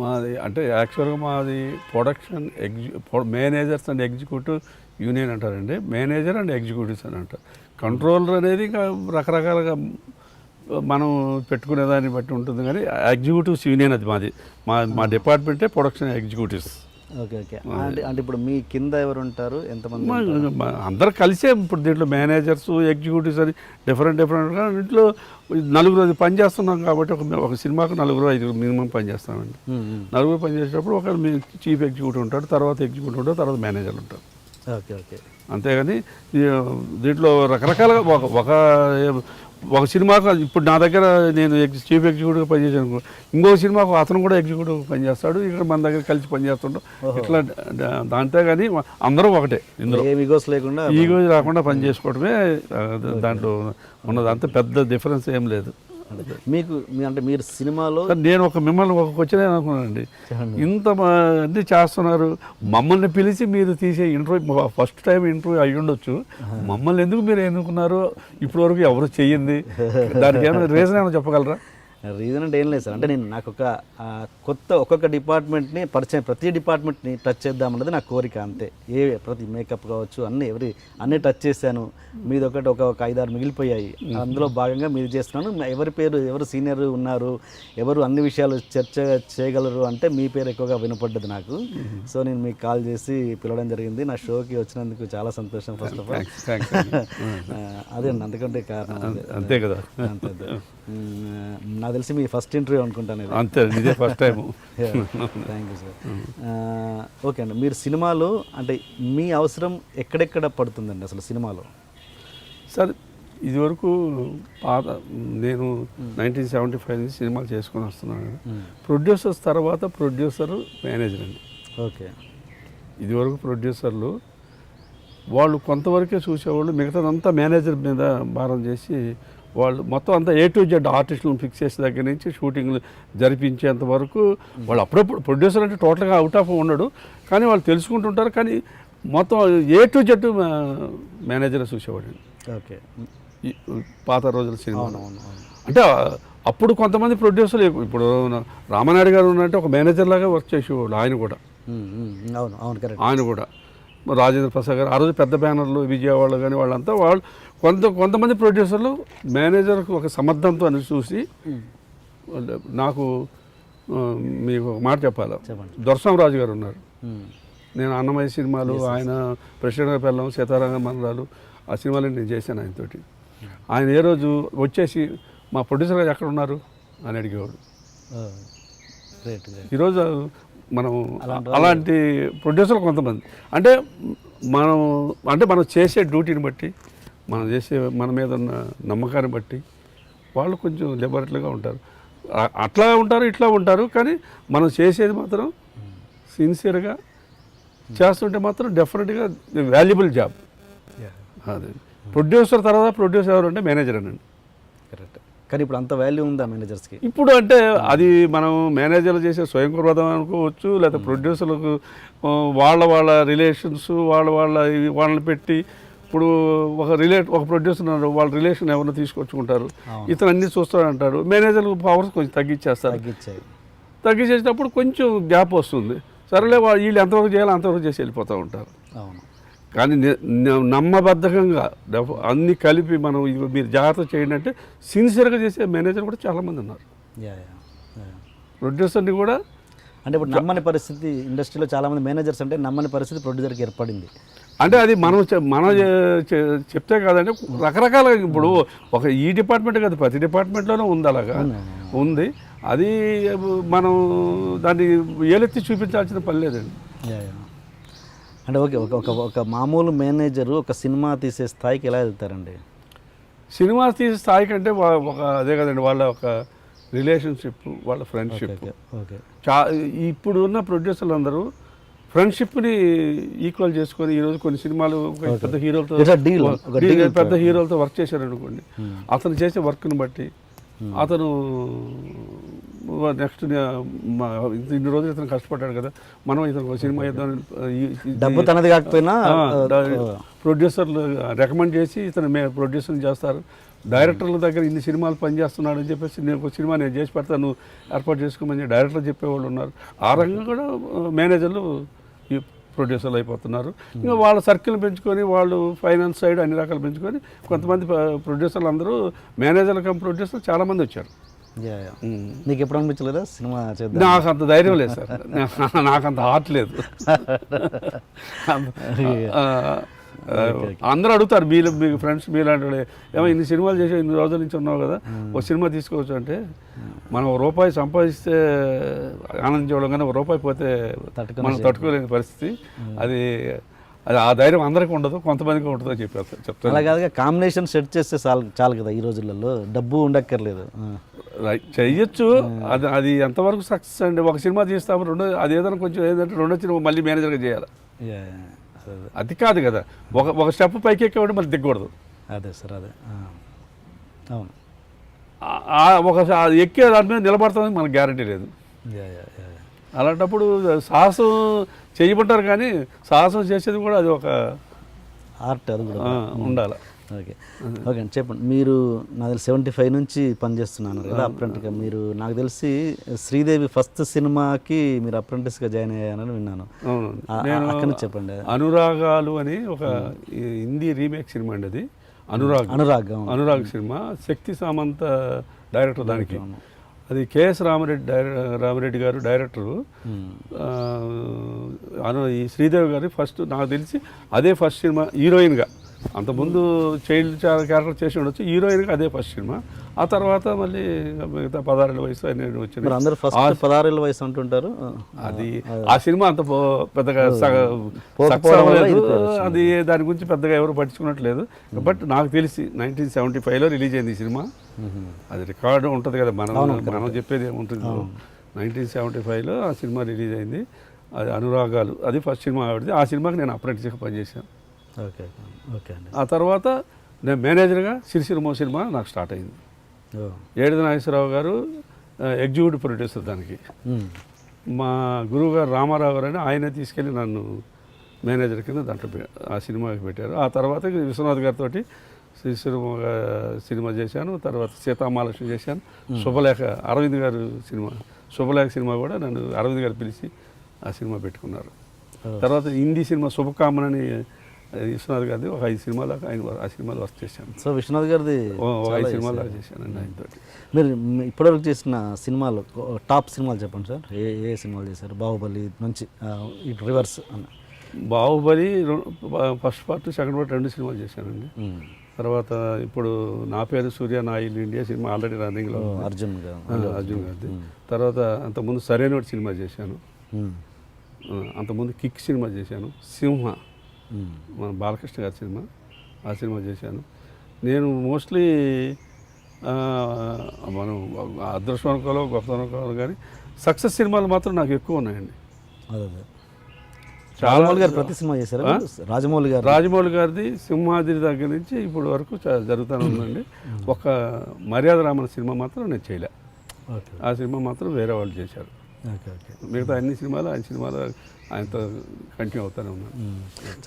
మాది అంటే యాక్చువల్గా మాది ప్రొడక్షన్ ఎగ్జి మేనేజర్స్ అండ్ ఎగ్జిక్యూటివ్ యూనియన్ అంటారండి. మేనేజర్ అండ్ ఎగ్జిక్యూటివ్స్ అని అంటారు. కంట్రోలర్ అనేది ఇంకా రకరకాలుగా మనం పెట్టుకునే దాన్ని బట్టి ఉంటుంది. కానీ ఎగ్జిక్యూటివ్స్ యూనియన్ అది మాది. మా మా డిపార్ట్మెంటే ప్రొడక్షన్ ఎగ్జిక్యూటివ్స్. Okay okay. అంటే అంటే ఇప్పుడు మీ కింద ఎవరు ఉంటారు? ఎంతమంది అందరు కలిసే ఇప్పుడు దీంట్లో మేనేజర్స్ ఎగ్జిక్యూటివ్స్ అని డిఫరెంట్ డిఫరెంట్గా ఇంట్లో నలుగురు అది పని చేస్తున్నాం కాబట్టి ఒక ఒక సినిమాకు నలుగురు ఐదుగురు మినిమం పని చేస్తామండి. నలుగురు పని చేసేటప్పుడు ఒక చీఫ్ ఎగ్జిక్యూటివ్ ఉంటాడు తర్వాత ఎగ్జిక్యూటివ్ ఉంటాడు తర్వాత మేనేజర్ ఉంటాడు ఓకే ఓకే. అంతేగాని దీంట్లో రకరకాలుగా ఒక ఒక ఒక సినిమాకు ఇప్పుడు నా దగ్గర నేను చీఫ్ ఎగ్జిక్యూటివ్గా పనిచేసాను అనుకో ఇంకో సినిమాకు అతను కూడా ఎగ్జిక్యూటివ్ పనిచేస్తాడు. ఇక్కడ మన దగ్గర కలిసి పనిచేస్తుంటాం. ఇట్లా దాంతో కానీ అందరూ ఒకటే. ఇందులో ఏ విగోస్ లేకుండా ఈగో రాకుండా పని చేసుకోవడమే దాంట్లో ఉన్నది. అంత పెద్ద డిఫరెన్స్ ఏం లేదు. మీకు అంటే మీరు సినిమాలో నేను ఒక మిమ్మల్ని ఒక క్వశ్చన్ అనుకున్నానండి ఇంత అన్ని చేస్తున్నారు మమ్మల్ని పిలిచి మీరు తీసే ఇంటర్వ్యూ ఫస్ట్ టైం ఇంటర్వ్యూ అయ్యి ఉండొచ్చు. మమ్మల్ని ఎందుకు మీరు ఎన్నుకున్నారు? ఇప్పటి వరకు ఎవరు చెయ్యింది? దానికి ఏమైనా రీజన్ ఏమైనా చెప్పగలరా? రీజన్ అంటే ఏం లేదు సార్. అంటే నేను నాకు ఒక కొత్త ఒక్కొక్క డిపార్ట్మెంట్ని పరిచయం ప్రతి డిపార్ట్మెంట్ని టచ్ చేద్దామన్నది నా కోరిక అంతే. ఏ ప్రతి మేకప్ కావచ్చు అన్ని ఎవరి అన్నీ టచ్ చేశాను. మీది ఒకటి ఒక ఒక ఐదారు మిగిలిపోయాయి. అందులో భాగంగా మీరు చేస్తున్నాను. ఎవరి పేరు ఎవరు సీనియర్ ఉన్నారు ఎవరు అన్ని విషయాలు చర్చ చేయగలరు అంటే మీ పేరు ఎక్కువగా వినపడ్డది నాకు. సో నేను మీకు కాల్ చేసి పిలవడం జరిగింది. నా షోకి వచ్చినందుకు చాలా సంతోషం ఫస్ట్ ఆఫ్ ఆల్ అదే అండి అందుకంటే కారణం. అంతే కదా. అంతే తెలిసి మీ ఫస్ట్ ఇంటర్వ్యూ అనుకుంటాను ఇది. అంతే ఇదే first time thank you sir okay అండి మీరు సినిమాలో అంటే మీ అవసరం ఎక్కడెక్కడ పడుతుందండి అసలు సినిమాలో? సార్ ఇదివరకు పాత నేను నైన్టీన్ సెవెంటీ ఫైవ్ నుంచి సినిమాలు చేసుకొని వస్తున్నాను ప్రొడ్యూసర్స్ తర్వాత ప్రొడ్యూసర్ మేనేజర్ అండి. ఓకే ఇదివరకు ప్రొడ్యూసర్లు వాళ్ళు కొంతవరకే చూసేవాళ్ళు మిగతాదంతా మేనేజర్ మీద భారం చేసి వాళ్ళు మొత్తం అంతా ఏ టు జెడ్ ఆర్టిస్టులను ఫిక్స్ చేసే దగ్గర నుంచి షూటింగ్లు జరిపించేంత వరకు వాళ్ళు అప్పుడప్పుడు ప్రొడ్యూసర్ అంటే టోటల్గా అవుట్ ఆఫ్ ఉండడు. కానీ వాళ్ళు తెలుసుకుంటుంటారు. కానీ మొత్తం ఏ టు జెడ్ మేనేజర్ చూసేవాడు ఓకే. ఈ పాత రోజుల సినిమా. అంటే అప్పుడు కొంతమంది ప్రొడ్యూసర్లు ఇప్పుడు రామనాయుడు గారు ఉన్నట్టు ఒక మేనేజర్ లాగా వర్క్ చేసేవాడు ఆయన కూడా. అవును అవును ఆయన కూడా. రాజేంద్ర ప్రసాద్ గారు ఆ రోజు పెద్ద బ్యానర్లు విజయవాడ కానీ వాళ్ళంతా వాళ్ళు కొంత కొంతమంది ప్రొడ్యూసర్లు మేనేజర్కు ఒక సమర్థంతో అని చూసి నాకు మీకు ఒక మాట చెప్పాలి. దొరసంరాజు గారు ఉన్నారు. నేను అన్నమయ్య సినిమాలు ఆయన ప్రెసిడెంట్ పెళ్ళం సీతారామ మరణాలు ఆ సినిమాలు నేను చేశాను ఆయనతోటి. ఆయన ఏ రోజు వచ్చేసి మా ప్రొడ్యూసర్ గారు ఎక్కడ ఉన్నారు అని అడిగేవాడు ఈరోజు మనం అలాంటి ప్రొడ్యూసర్లు కొంతమంది. అంటే మనం అంటే మనం చేసే డ్యూటీని బట్టి మనం చేసే మన మీద ఉన్న నమ్మకాన్ని బట్టి వాళ్ళు కొంచెం లిబరేట్లుగా ఉంటారు. అట్లా ఉంటారు ఇట్లా ఉంటారు కానీ మనం చేసేది మాత్రం సిన్సియర్గా చేస్తుంటే మాత్రం డెఫినెట్గా వాల్యుబుల్ జాబ్ అదే. ప్రొడ్యూసర్ తర్వాత ప్రొడ్యూసర్ ఎవరు అంటే మేనేజర్ అనండి. కరెక్ట్ కానీ ఇప్పుడు అంత వాల్యూ ఉందా మేనేజర్స్కి ఇప్పుడు అంటే అది మనం మేనేజర్లు చేసే స్వయం కృతం అనుకోవచ్చు లేదా ప్రొడ్యూసర్లకు ఆ, వాళ్ళ వాళ్ళ రిలేషన్స్ వాళ్ళ వాళ్ళ వాళ్ళని పెట్టి ఇప్పుడు ఒక రిలేట్ ఒక ప్రొడ్యూసర్ ఉన్నారు వాళ్ళ రిలేషన్ ఎవరిని తీసుకొచ్చుకుంటారు. ఇతను అన్ని చూస్తాడు అంటారు మేనేజర్లు పవర్స్ కొంచెం తగ్గించేస్తారు. తగ్గించాయి. తగ్గించేటప్పుడు కొంచెం గ్యాప్ వస్తుంది. సరేలే వాళ్ళు ఎంతవరకు చేయాలో అంతవరకు చేసి వెళ్ళిపోతూ ఉంటారు. అవును. కానీ నమ్మబద్ధకంగా అన్ని కలిపి మనం మీరు జాగ్రత్త చేయండి అంటే సిన్సియర్గా చేసే మేనేజర్ కూడా చాలామంది ఉన్నారు. ప్రొడ్యూసర్ని కూడా అంటే ఇప్పుడు నమ్మని పరిస్థితి ఇండస్ట్రీలో చాలా మంది మేనేజర్స్ అంటే నమ్మని పరిస్థితి ప్రొడ్యూసర్కి ఏర్పడింది. అంటే అది మనం మనం చెప్తే కాదండి రకరకాలుగా ఇప్పుడు ఒక ఈ డిపార్ట్మెంట్ కాదు ప్రతి డిపార్ట్మెంట్లోనే ఉంది అలాగా. ఉంది అది మనం దాన్ని ఏలెత్తి చూపించాల్సిన పని లేదండి. అంటే ఓకే ఒక ఒక ఒక మామూలు మేనేజరు ఒక సినిమా తీసే స్థాయికి ఎలా వెళ్తారండి? సినిమా తీసే స్థాయి కంటే వా- ఒక అదే కదండి వాళ్ళ ఒక రిలేషన్షిప్ వాళ్ళ ఫ్రెండ్షిప్. చా ఇప్పుడు ఉన్న ప్రొడ్యూసర్లు అందరూ ఫ్రెండ్షిప్ని ఈక్వల్ చేసుకొని ఈరోజు కొన్ని సినిమాలు పెద్ద హీరోలతో. పెద్ద హీరోలతో వర్క్ చేశారు అనుకోండి అతను చేసే వర్క్ని బట్టి అతను నెక్స్ట్ ఇన్ని రోజులు ఇతను కష్టపడ్డాడు కదా మనం ఇతను సినిమా ఇద్దాం డబ్బు తనది కాకపోయినా ప్రొడ్యూసర్లు రికమెండ్ చేసి ఇతను మే ప్రొడ్యూసర్ చేస్తారు. డైరెక్టర్ల దగ్గర ఇన్ని సినిమాలు పనిచేస్తున్నాడు అని చెప్పేసి నేను ఒక సినిమా నేను చేసి పెడతాను నువ్వు ఏర్పాటు చేసుకోమని డైరెక్టర్లు చెప్పేవాళ్ళు ఉన్నారు. ఆ రంగం కూడా మేనేజర్లు ఈ ప్రొడ్యూసర్లు అయిపోతున్నారు. ఇంకా వాళ్ళ సర్కిల్ పెంచుకొని వాళ్ళు ఫైనాన్స్ సైడ్ అన్ని రకాలు పెంచుకొని కొంతమంది ప్రొడ్యూసర్లు అందరూ మేనేజర్లు కమ్ ప్రొడ్యూసర్లు చాలామంది వచ్చారు. ఉమ్. నీకు ఎప్పుడు అనిపించలేదా సినిమా చేద్దాం? నాకు అంత ధైర్యం లేదు సార్. నాకు అంత హార్ట్ లేదు. అందరూ అడుగుతారు మీరు మీ ఫ్రెండ్స్ మీలాంటి ఏమో ఇన్ని సినిమాలు చేసి ఇన్ని రోజుల నుంచి ఉన్నావు కదా ఒక సినిమా తీసుకోవచ్చు అంటే మనం ఒక రూపాయి సంపాదిస్తే ఆనందించడం కానీ ఒక రూపాయి పోతే మనం తట్టుకోలేని పరిస్థితి. అది అది ఆ ధైర్యం అందరికీ ఉండదు కొంతమందికి ఉంటుందో చెప్పారు చెప్తాను. అలా కాదుగా కాంబినేషన్ సెట్ చేస్తే చాలు చాలు కదా ఈ రోజులలో. డబ్బు ఉండక్కర్లేదు. చెయ్యొచ్చు. అది అది ఎంతవరకు సక్సెస్ అండి? ఒక సినిమా తీస్తాము రెండో అది ఏదైనా కొంచెం ఏదంటే రెండో సినిమా మళ్ళీ మేనేజర్గా చేయాలి. అదే, కాదు కదా. ఒక ఒక స్టెప్ పైకి ఎక్కేవాడు మళ్ళీ దిగకూడదు. అదే సార్ అదే. అవును. ఒక ఎక్కే దాని మీద నిలబడతామని మనకు గ్యారంటీ లేదు. Yeah, yeah, yeah, yeah. అలాంటప్పుడు సాహసం చేయమంటారు కానీ సాహసం చేసేది కూడా అది ఒక ఆర్ట్ అది కూడా. ఉండాలి. ఓకే. ఓకే అండి చెప్పండి. మీరు నాకు తెలిసి సెవెంటీ ఫైవ్ నుంచి పనిచేస్తున్నాను కదా అప్రెంట్గా మీరు నాకు తెలిసి శ్రీదేవి ఫస్ట్ సినిమాకి మీరు అప్రెంటిస్గా జాయిన్ అయ్యానని విన్నాను. అక్కడి చెప్పండి. అనురాగాలు అని ఒక హిందీ రీమేక్ సినిమా అండి అది. అనురాగ్. అనురాగ్. అనురాగ్ సినిమా. శక్తి సామంత డైరెక్టర్ దానికి. అది కేఎస్ రామరెడ్డి డైర రామరెడ్డి గారు డైరెక్టరు. అను ఈ శ్రీదేవి గారి ఫస్ట్ నాకు తెలిసి అదే ఫస్ట్ సినిమా హీరోయిన్గా. అంతకుముందు చైల్డ్ క్యారెక్టర్ చేసి ఉండొచ్చు. హీరోయిన్గా అదే ఫస్ట్ సినిమా. ఆ తర్వాత మళ్ళీ మిగతా పదహారేళ్ళ వయసు అందరూ ఫస్ట్ పదహారేళ్ళ వయసు అంటుంటారు. అది ఆ సినిమా అంత పెద్దగా అది దాని గురించి పెద్దగా ఎవరు పట్టించుకున్నట్లేదు. బట్ నాకు తెలిసి నైన్టీన్ సెవెంటీ ఫైవ్లో రిలీజ్ అయింది ఈ సినిమా. అది రికార్డు ఉంటుంది కదా మనం మనం చెప్పేది ఏముంటుంది నైన్టీన్ సెవెంటీ ఫైవ్లో ఆ సినిమా రిలీజ్ అయింది. అది అనురాగాలు. అది ఫస్ట్ సినిమా ఆవిడది ఆ సినిమాకి నేను అప్రెంటిస్గా పనిచేశాను. ఓకే. ఓకే. అండి. ఆ తర్వాత నేను మేనేజర్గా సిరిసిరిమో సినిమా నాకు స్టార్ట్ అయింది. ఏడుది నాగేశ్వరరావు గారు ఎగ్జిక్యూటివ్ ప్రొడ్యూసర్ దానికి. మా గురువు గారు రామారావు గారు అని ఆయనే తీసుకెళ్ళి నన్ను మేనేజర్ కింద దాంట్లో ఆ సినిమాకి పెట్టారు. ఆ తర్వాత విశ్వనాథ్ గారితో శ్రీశ్రీమ సినిమా చేశాను. తర్వాత సీతామహాలక్ష్మి చేశాను. శుభలేఖ అరవింద్ గారు సినిమా శుభలేఖ సినిమా కూడా నన్ను అరవింద్ గారు పిలిచి ఆ సినిమా పెట్టుకున్నారు. తర్వాత హిందీ సినిమా శుభకామనని విశ్వనాథ్ గారిది ఒక ఐదు సినిమాలు ఆయన ఆ సినిమాలు వర్క్ చేశాను. సో విశ్వనాథ్ గారిది ఒక ఐదు సినిమాలు. చేశానండి ఆయనతోటి మీరు ఇప్పటివరకు చేసిన సినిమాలు టాప్ సినిమాలు చెప్పండి సార్. ఏ ఏ సినిమాలు చేశారు? బాహుబలి నుంచి ఇటు రివర్స్ అన్న. Baahubali first part second part రెండు సినిమాలు చేశానండి. తర్వాత ఇప్పుడు నా పేరు సూర్య నా ఇల్లు ఇండియా సినిమా ఆల్రెడీ రన్నింగ్లో. అర్జున్ అర్జున్ గారిది. తర్వాత అంతకుముందు సరైన సినిమా చేశాను. అంతకుముందు కిక్ సినిమా చేశాను. సింహ. మన బాలకృష్ణ గారి సినిమా. ఆ సినిమా చేశాను. నేను మోస్ట్లీ మనం అదృష్టం అనుకోవాలో గొప్పతనం అనుకోవాలి కానీ సక్సెస్ సినిమాలు మాత్రం నాకు ఎక్కువ ఉన్నాయండి. అదే రాజమౌళి గారు ప్రతి సినిమా చేశారు? రాజమౌళి గారు. రాజమౌళి గారిది సింహాద్రి దగ్గర నుంచి ఇప్పటి వరకు జరుగుతూనే ఉందండి. ఒక మర్యాద రామన సినిమా మాత్రం నేను చేయలే. ఆ సినిమా మాత్రం వేరే వాళ్ళు చేశారు. మిగతా అన్ని సినిమాలు ఆయన సినిమాలు ఆయనతో కంటిన్యూ అవుతూనే ఉన్నాను.